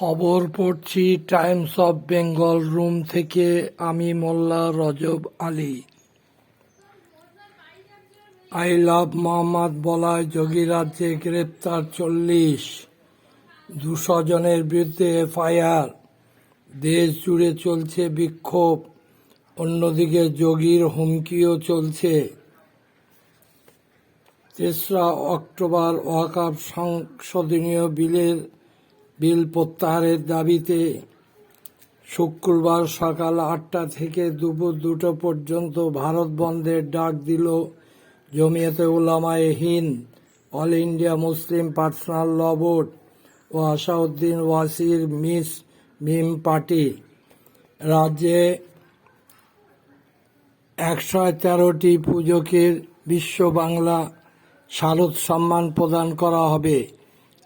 খবর পড়ছি Times of Bengal room থেকে আমি মোল্লা রজব আলী। আই লাভ মোহাম্মদ বলায় যোগীরাজ্যে গ্রেপ্তার চল্লিশ। দুশো জনের বিরুদ্ধে এফআইআর। দেশ জুড়ে চলছে বিক্ষোভ। অন্যদিকে যোগীর হুমকিও চলছে। তেসরা অক্টোবর ওয়াকাব সংশোধনীয় বিলের বিল প্রত্যাহারের দাবিতে শুক্রবার সকাল আটটা থেকে দুপুর দুটো পর্যন্ত ভারত বন্ধের ডাক দিল Jamiat Ulama Hind, all India Muslim personal law board ও আসাউদ্দিন ওয়াসির মিস মিম পার্টি। রাজ্যে একশো তেরোটি পুজোকের বিশ্ব বাংলা শারদ সম্মান প্রদান করা হবে।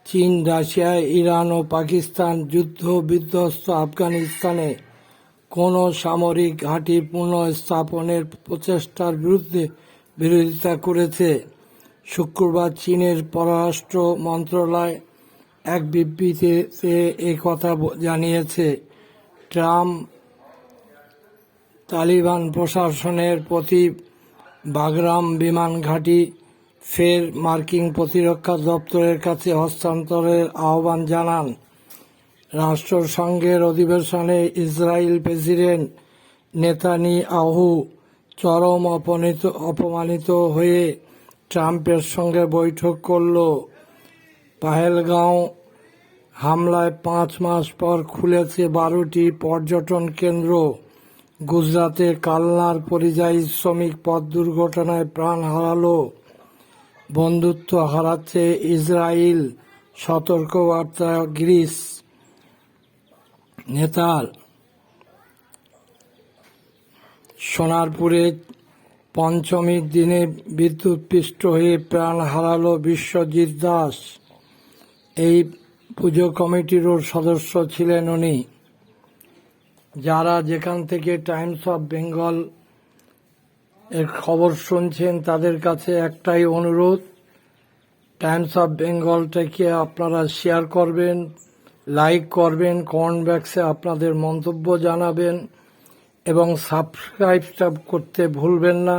চীন, রাশিয়া, ইরান ও পাকিস্তান যুদ্ধ বিধ্বস্ত আফগানিস্তানে কোনো সামরিক ঘাঁটি পুনঃস্থাপনের প্রচেষ্টার বিরুদ্ধে বিরোধিতা করেছে। শুক্রবার চীনের পররাষ্ট্র মন্ত্রণালয় এক বিবৃতিতে কথা জানিয়েছে। ট্রাম্প তালিবান প্রশাসনের প্রতি বাগরাম বিমান ঘাঁটি ফের মার্কিন প্রতিরক্ষা দপ্তরের কাছে হস্তান্তরের আহ্বান জানান। রাষ্ট্রসংঘের অধিবেশনে ইসরায়েল প্রেসিডেন্ট নেতানি আহু চরম অপনীত, অপমানিত হয়ে ট্রাম্পের সঙ্গে বৈঠক করল। পাহেলগাঁও হামলায় পাঁচ মাস পর খুলেছে বারোটি পর্যটন কেন্দ্র। গুজরাতে কালনার পরিযায়ী শ্রমিক পথ দুর্ঘটনায় প্রাণ হারালো। বন্ধুত্ব হারাচ্ছে ইসরায়েল। সতর্কবার্তা গ্রিস নেতার। সোনারপুরে পঞ্চমীর দিনে বিদ্যুৎপৃষ্ট হয়ে প্রাণ হারালো বিশ্বজিৎ দাস। এই পুজো কমিটিরও সদস্য ছিলেন উনি। যারা যেখান থেকে টাইমস অফ বেঙ্গল এর খবর শুনছেন তাদের কাছে একটাই অনুরোধ টাইমস অফ বেঙ্গলটাকে আপনারা শেয়ার করবেন লাইক করবেন কমেন্ট বক্সে আপনাদের মন্তব্য জানাবেন এবং সাবস্ক্রাইবটা করতে ভুলবেন না।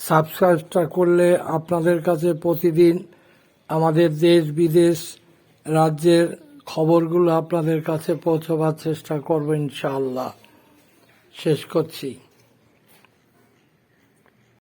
সাবস্ক্রাইবটা করলে আপনাদের কাছে প্রতিদিন আমাদের দেশ, বিদেশ, রাজ্যের খবরগুলো আপনাদের কাছে পৌঁছবার চেষ্টা করব ইনশাআল্লাহ। শেষ করছি।